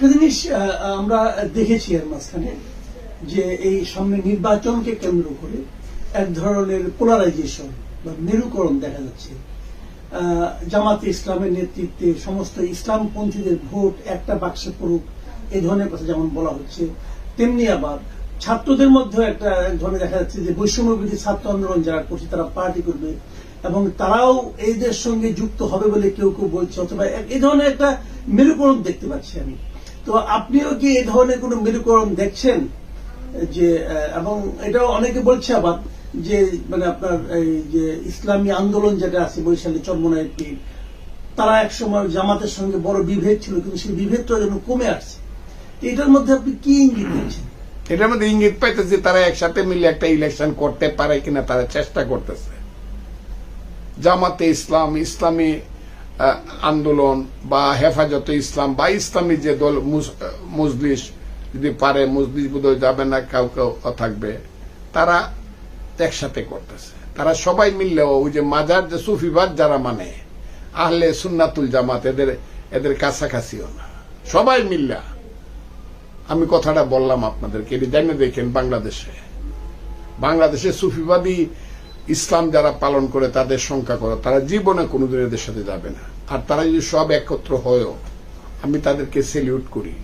একটা জিনিস আমরা দেখেছি এর মাঝখানে, যে এই সামনে নির্বাচনকে কেন্দ্র করে এক ধরনের পোলারাইজেশন বা মেরুকরণ দেখা যাচ্ছে। জামাতে ইসলামের নেতৃত্বে সমস্ত ইসলামপন্থীদের ভোট একটা বাক্সে পড়ুক এই ধরনের কথা যেমন বলা হচ্ছে। তেমনি আবার ছাত্রদের মধ্যে একটা এক ধরনের দেখা যাচ্ছে যে বৈষম্যবিধি ছাত্র আন্দোলন যারা করছে, তারা পার্টি করবে এবং তারাও এইদের সঙ্গে যুক্ত হবে বলে কেউ কেউ বলছে, অথবা এই ধরনের একটা মেরুকরণ দেখতে পাচ্ছি আমি। তো আপনিও কি এই ধরনের কোনো মেরুকরণ দেখছেন? যে এবং এটাও অনেকে বলছে আবার যে মানে আপনার এই যে ইসলামী আন্দোলন যেটা আছে বৈশালী চন্মনায়ের পীর তারা একসময় জামাতের সঙ্গে বড় বিভেদ ছিল, কিন্তু সেই বিভেদটা যেন কমে আসছে। এটার মধ্যে আপনি কি ইঙ্গিত দিচ্ছেন? এটার মধ্যে ইঙ্গিত পাইতেছে, তারা একসাথে মিলে একটা ইলেকশন করতে পারে কিনা তারা চেষ্টা করতেছে। জামাতে ইসলাম, ইসলামী আন্দোলন বা হেফাজতে ইসলাম বা ইসলামী যে দল মজলিস, যদি পারে মজলিস বোধহয় যাবে না, কাউ কেউ থাকবে, তারা একসাথে করতেছে। তারা সবাই মিললেও ওই যে মাজার, যে সুফিবাদ যারা মানে আহলে সুন্নাতুল জামাত, এদের এদের কাছাকাছিও না। সবাই মিল্লা। আমি কথাটা বললাম আপনাদেরকে, এটি জানিয়ে দেখেন বাংলাদেশে। বাংলাদেশে সুফিবাদী ইসলাম যারা পালন করে, তাদের সংখ্যা করে। তারা জীবনে কোনোদিন এদের সাথে যাবে না। আর তারা যদি সব একত্র হয়েও, আমি তাদেরকে সেলিউট করি।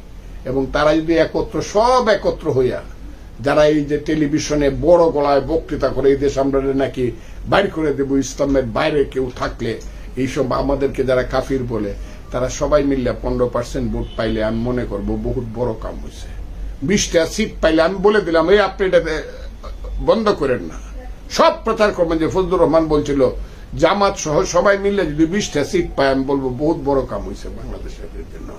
এবং তারা যদি একত্র, সব একত্র হইয়া, যারা এই যে টেলিভিশনে বড় গলায় বক্তৃতা করে, এই দেশ আমরা নাকি বাইর করে দেব, ইসলামের বাইরে কেউ থাকলে, এইসব আমাদেরকে যারা কাফির বলে, তারা সবাই মিললে পনেরো পার্সেন্ট ভোট পাইলে আমি মনে করব বহুত বড় কাম হয়েছে বিশটা সিট পাইলে আমি বলে দিলাম, এই আপনি এটা বন্ধ করেন না। সব প্রচার করবেন যে ফজলুর রহমান বলছিল, জামাত সহ সবাই মিললে যদি বিশটা সিট পায়, আমি বলব বহুত বড় কাম হয়েছে বাংলাদেশের জন্য।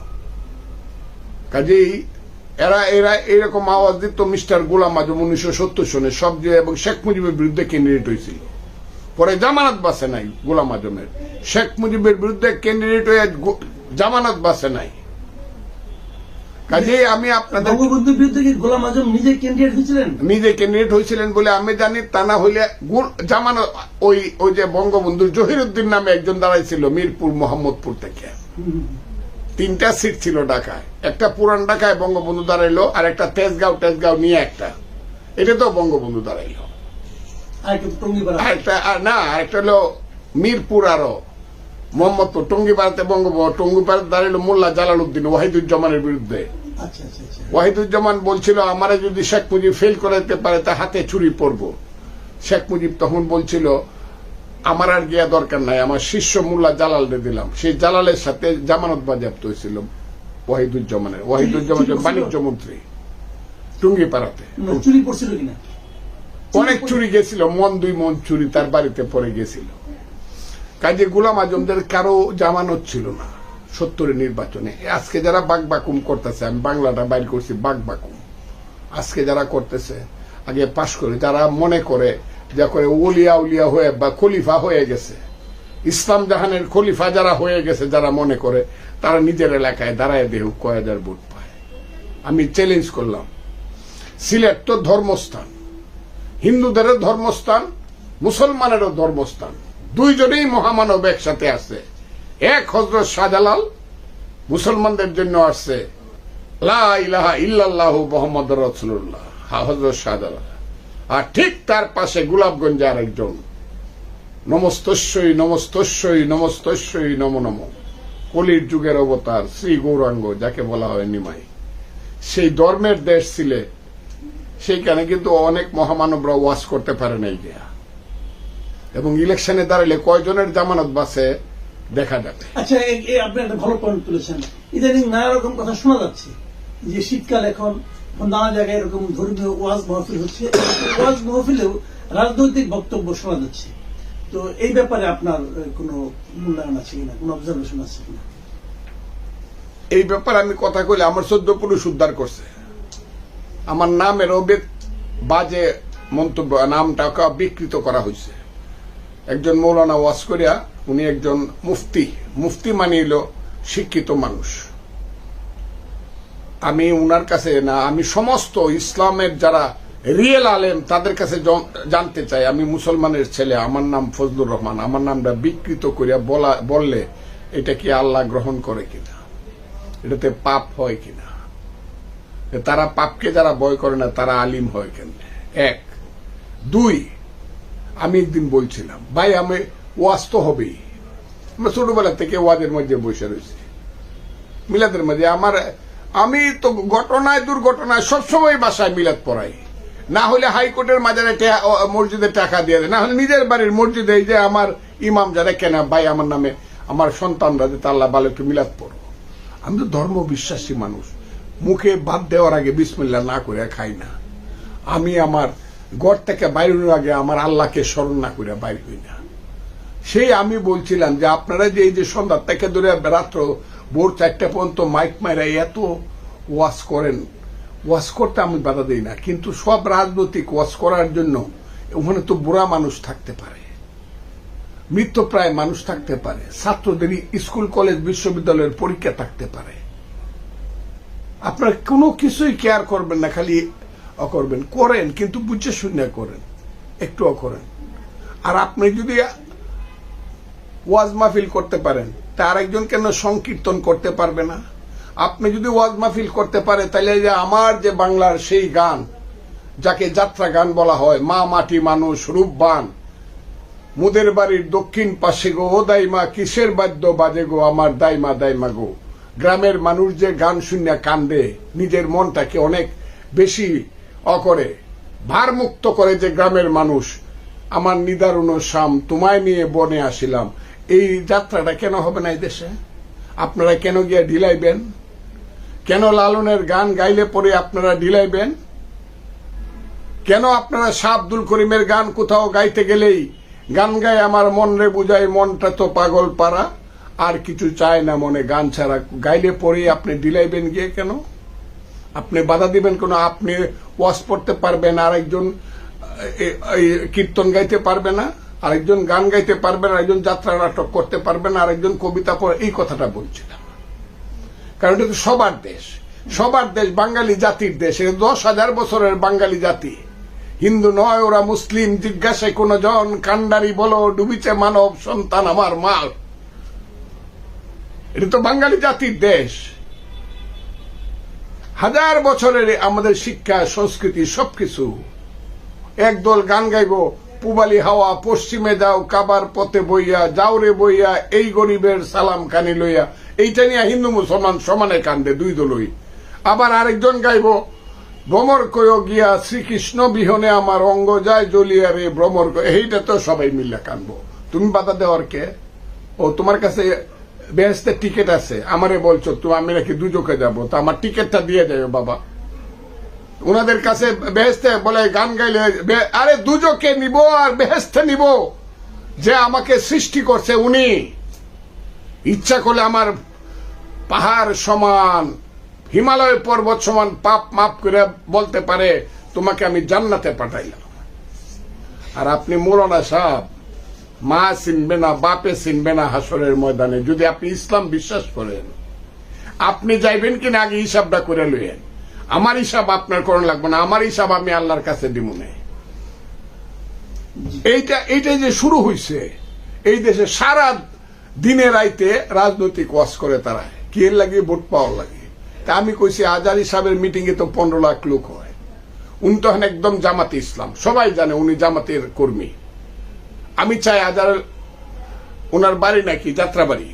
কাজেই এরা এরা এরকম আওয়াজ দিত, মিস্টার গোলাম আজম উনিশশো সত্তর সনে সব যে, এবং শেখ মুজিবের বিরুদ্ধে ক্যান্ডিডেট হয়েছিল পরে জামানত বাসে নাই গোলাম আজমের। শেখ মুজিবের বিরুদ্ধে ক্যান্ডিডেট হয়ে জামানত বাসে নাই। কাজেই আমি আপনাদের বঙ্গবন্ধুর বিরুদ্ধে কি গোলাম আজম নিজে ক্যান্ডিডেট হয়েছিলেন? নিজে ক্যান্ডিডেট হয়েছিলেন বলে আমি জানি তা না হইলে জামানো ওই ওই যে বঙ্গবন্ধু জহিরুদ্দিন নামে একজন দাঁড়াইছিল মিরপুর মোহাম্মদপুর থেকে। তিনটা সিট ছিল ঢাকায়। একটা পুরান ঢাকায় বঙ্গবন্ধু দাঁড়াইলো আর একটা তেজগাঁও তেজগাঁও নিয়ে একটা। এটা তো বঙ্গবন্ধু দাঁড়াইলো। আর একটু না আর একটা হলো মিরপুর আরও মোহাম্মদপুর টঙ্গিপাড়াতে বঙ্গবন্ধু টঙ্গিপাড়াতে দাঁড়াইলো মোল্লা জালালউদ্দিন ওয়াহিদুজ্জামানের বিরুদ্ধে। আচ্ছা আচ্ছা আচ্ছা। ওয়াহিদুজ্জামান বলছিল আমারে যদি শেখ মুজিব ফেল করাতে পারে তা হাতে ছুরি পড়ব শেখ মুজিব তখন বলছিল আমার আর গিয়া দরকার নাই আমার শিষ্য মোল্লা জালাল দিলাম। সেই জালালের সাথে জামানত বাজেয়াপ্ত হয়েছিল ওয়াহিদুজ্জামানের ওয়াহিদুজ্জামান বাণিজ্য মন্ত্রী টুঙ্গিপাড়াতে না, চুরি করছিল কিনা? অনেক চুরি গেছিল মন দুই মন চুরি তার বাড়িতে পড়ে গেছিল। কাজে গুলাম আজমদের কারও জামানত ছিল না, সত্তরের নির্বাচনে। আজকে যারা বাক বাকুম করতেছে, আমি বাংলাটা বাইর করছি, বাক বাকুম। আজকে যারা করতেছে, আগে পাশ করে, যারা মনে করে, যা করে উলিয়া উলিয়া হয়ে বা খলিফা হয়ে গেছে। ইসলাম জাহানের খলিফা যারা হয়ে গেছে, যারা মনে করে, তারা নিজের এলাকায় দাঁড়ায় দেহ কয় হাজার ভোট পায়। আমি চ্যালেঞ্জ করলাম। সিলেট তো ধর্মস্থান। হিন্দুদেরও ধর্মস্থান, মুসলমানেরও ধর্মস্থান। দুইজনেই মহামানব একসাথে আছে। এক হজরত শাহজালাল মুসলমানদের জন্য আসছে। ইল্লাল্লাহ মোহাম্মদ রসুল্লাহ হজরত শাহজালাল। আর ঠিক তার পাশে গোলাপগঞ্জে আরেকজন। নমস্তস্যই নমস্তস্যই নমস্তস্যই, নম নম। কলির যুগের অবতার, শ্রী গৌরাঙ্গ, যাকে বলা হয় নিমাই। সেই ধর্মের দেশ সিলেট সেইখানে কিন্তু অনেক মহামানবরা ওয়াশ করতে পারে নাই গিয়া। এবং ইলেকশনে দাঁড়ালে কয়জনের জামানত বাসে দেখা যাবে। আচ্ছা আপনি একটা ভালো পয়েন্ট তুলেছেন। ইদানিং নানা রকম কথা শোনা যাচ্ছে যে শীতকাল এখন নানা জায়গায় এরকম ধর্মীয় ওয়াজ মহফিল হচ্ছে। ওয়াজ মহফিলেও রাজনৈতিক বক্তব্য শোনা যাচ্ছে। তো এই ব্যাপারে আপনার কোনো মূল্যায়ন আছে কিনা? কোনো অবজারভেশন আছে কিনা? এই ব্যাপারে আমি কথা কইলে আমার চোদ্দ পুরুষ উদ্ধার করছে। আমার নামের অবেদ বাজে মন্তব্য নামটাকে বিকৃত করা হয়েছে একজন মৌলানা ওয়াজ করিয়া উনি একজন মুফতি। মুফতি মানিল শিক্ষিত মানুষ। আমি উনার কাছে না, আমি সমস্ত ইসলামের যারা রিয়েল আলেম, তাদের কাছে জানতে চাই। আমি মুসলমানের ছেলে, আমার নাম ফজলুর রহমান। আমার নামটা বিকৃত করিয়া বলা বললে এটা কি আল্লাহ গ্রহণ করে কিনা? এটাতে পাপ হয় কিনা? তারা পাপকে যারা বয় করে না, তারা আলিম হয় কেন? এক। দুই আমি একদিন বলছিলাম, ভাই, আমি ওয়াজ তো হবেই। আমরা ছোটবেলা থেকে ওয়াজের মধ্যে বসে রয়েছি। মিলাদের মধ্যে আমার, আমি তো ঘটনায় দুর্ঘটনায় সবসময় বাসায় মিলাদ পড়াই। না হলে হাইকোর্টের মাজারে মসজিদে টাকা দিয়ে দেয়। না হলে নিজের বাড়ির মসজিদে যে আমার ইমাম যারা কেনা, ভাই, আমার নামে, আমার সন্তানরা যে তাল্লা ভালো একটু মিলাদ পড়ো। আমি তো ধর্ম বিশ্বাসী মানুষ। মুখে বাদ দেওয়ার আগে বিসমিল্লা না করে খাই না। আমি আমার ঘর থেকে বাইরের আগে আমার আল্লাহকে স্মরণ না করে বাইর হই না। সেই আমি বলছিলাম যে আপনারা যে এই যে সন্ধ্যা থেকে ধরে রাত্র ভোর চারটা পর্যন্ত মাইক মারা এত ওয়াশ করেন ওয়াশ করতে আমি বাধা দিই না। কিন্তু সব রাজনৈতিক ওয়াশ করার জন্য ওখানে তো বুড়া মানুষ থাকতে পারে মৃত্যুপ্রায় মানুষ থাকতে পারে, ছাত্রদের স্কুল, কলেজ, বিশ্ববিদ্যালয়ের পরীক্ষা থাকতে পারে। আপনারা কোনো কিছুই কেয়ার করবেন না, খালি করবেন করেন, কিন্তু বুঝে শুনে করেন। একটুও করেন আর আপনি যদি ওয়াজ মাহফিল করতে পারেন, তা আরেকজন কেন সংকীর্তন করতে পারবে না? আপনি যদি ওয়াজ মাহফিল করতে পারে তাহলে যে আমার যে বাংলার সেই গান, যাকে যাত্রা গান বলা হয়, মা মাটি মানুষ, রূপবান, মুদের বাড়ির দক্ষিণ পাশে গো, ও দাইমা, কিসের বাদ্য বাজে গো, আমার দাইমা দাইমা গো। গ্রামের মানুষ যে গান শুনিয়া কান্দে, নিজের মনটাকে অনেক বেশি অকরে, ভারমুক্ত করে যে গ্রামের মানুষ, আমার নিদারুণ শাম তোমায় নিয়ে বনে আসিলাম। এই যাত্রাটা কেন হবে না এই দেশে? আপনারা কেন গিয়ে ঢিলাইবেন? কেন লালনের গান গাইলে পরে আপনারা ঢিলাইবেন? কেন আপনারা শাহ আব্দুল করিমের গান কোথাও গাইতে গেলেই গান গায়ে আমার মন রে বুঝায়, মনটা তো পাগল পারা আর কিছু চায় না মনে, গান ছাড়া। গাইলে পরে আপনি ডিলাইবেন গিয়ে কেন? আপনি বাধা দিবেন কেন, আপনি ওয়াশ পড়তে পারবেন, আরেকজন, এ- এই কীর্তন গাইতে পারবে না, আরেকজন গান গাইতে পারবে না, আরেকজন যাত্রা নাটক করতে পারবে না, আরেকজন কবিতা পড়ে, এই কথাটা বলছিলাম। কারণ এটা তো সবার দেশ। সবার দেশ বাঙালি জাতির দেশ। এটা দশ হাজার বছরের বাঙালি জাতি। হিন্দু নয়, ওরা মুসলিম, জিজ্ঞাসায় কোন জন, কান্ডারি বলো, ডুবিছে মানব সন্তান আমার মাল। এটা তো বাঙালি জাতির দেশ। হাজার বছরের আমাদের শিক্ষা, সংস্কৃতি, সবকিছু। একদল গান গাইব, পুবালি হাওয়া, পশ্চিমে যাও, কাবার পথে বইয়া, যাওরে বইয়া, এই গরিবের সালাম কানি লইয়া। এইটা নিয়ে হিন্দু মুসলমান সমানে কান্দে দুই দলই। আবার আরেকজন গাইব, ভ্রমর কয় গিয়া, শ্রীকৃষ্ণ বিহনে আমার অঙ্গ যায় জ্বলিয়া রে ভ্রমর এইটা তো সবাই মিলে কানবো। তুমি বাধা দেওয়ার কে? ও, তোমার কাছে বেহেস্তের টিকিট আছে। আমারে বলছো, তো আমি নাকি দুজকে যাব তো আমার টিকিটটা দিয়ে যাবে বাবা। ওনাদের কাছে বেহেস্তে বলে, গান গাইলে আরে দুজকে নিব আর বেহেস্তে নিব। যে আমাকে সৃষ্টি করছে উনি। ইচ্ছা করলে আমার পাহাড় সমান, হিমালয় পর্বত সমান পাপ মাপ করে বলতে পারে, তোমাকে আমি জান্নাতে পাঠাইলাম। আর আপনি মৌলানা সাহেব মা চিনবে না বাপে চিনবে না হাসরের ময়দানে। যদি আপনি ইসলাম বিশ্বাস করেন আপনি যাইবেন কিনা আগে হিসাবটা করে লইয়েন। আমার হিসাব আপনার করণ লাগবে না আমার হিসাব আমি আল্লাহর কাছে দিব না। এইটা এইটাই যে শুরু হইছে এই দেশে সারা দিনে রাইতে রাজনৈতিক ওয়াজ করে তারা। কি লাগে? ভোট পাওয়ার লাগে। তা আমি কইছি আজারি সাহেবের মিটিং এ তো পনেরো লাখ লোক হয়। উনি তখন একদম জামাতে ইসলাম। সবাই জানে উনি জামাতের কর্মী। আমি চাই আজার ওনার বাড়ি নাকি যাত্রাবাড়ি।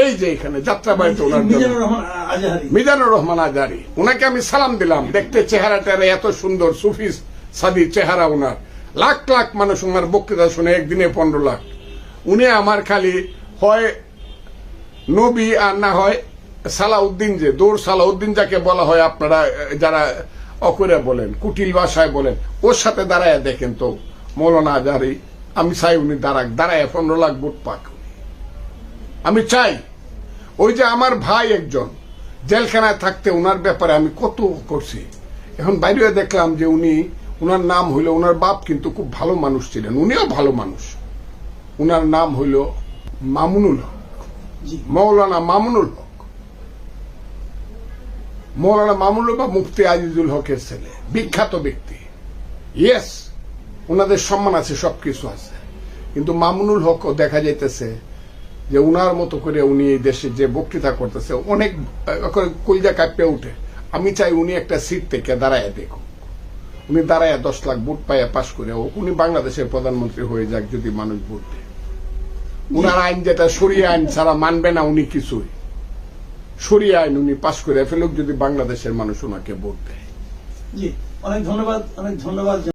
এই যে এখানে যাত্রাবাড়িতে ওনার মিজানুর রহমান আজাহারি। আজারি ওনাকে আমি সালাম দিলাম। দেখতে চেহারাটা এত সুন্দর সুফি সাদি চেহারা ওনার। লাখ লাখ মানুষ ওনার বক্তৃতা শুনে একদিনে পনেরো লাখ। উনি আমার খালি হয় নবী আর না হয় সালাউদ্দিন যে দৌড় সালাউদ্দিন যাকে বলা হয় আপনারা যারা অকরে বলেন কুটিল ভাষায় বলেন ওর সাথে দাঁড়ায় দেখেন তো। মৌলানা আজারি আমি চাই উনি দাঁড়াক দাঁড়ায় পনেরো লাখ ভোট পাক আমি চাই ওই যে আমার ভাই একজন জেলখানায় থাকতে ওনার ব্যাপারে আমি কত করছি। এখন বাইরে দেখলাম যে উনি ওনার নাম হইল ওনার বাপ কিন্তু খুব ভালো মানুষ ছিলেন উনিও ভালো মানুষ। ওনার নাম হইল মামুনুল হক। মৌলানা মামুনুল হক। মৌলানা মামুনুল বা মুফতি আজিজুল হকের ছেলে বিখ্যাত ব্যক্তি। ইয়েস ওনাদের সম্মান আছে, সবকিছু আছে। কিন্তু মামুনুল হকও দেখা যাইতেছে যে উনার মতো করে উনি এই দেশে যে বক্তৃতা করতেছে, অনেক কলজা কাঁপে উঠে। আমি চাই উনি একটা সিট থেকে দাঁড়ায় দেখুক। উনি দাঁড়ায় দশ লাখ ভোট পাইয়া পাশ করে উনি বাংলাদেশের প্রধানমন্ত্রী হয়ে যাক যদি মানুষ ভোট দেয়। উনার আইন যেটা সরিয়ে আইন ছাড়া মানবে না উনি কিছুই। সরিয়ে আইন উনি পাশ করে ফেলুক যদি বাংলাদেশের মানুষ ওনাকে ভোট দেয়। অনেক ধন্যবাদ অনেক ধন্যবাদ।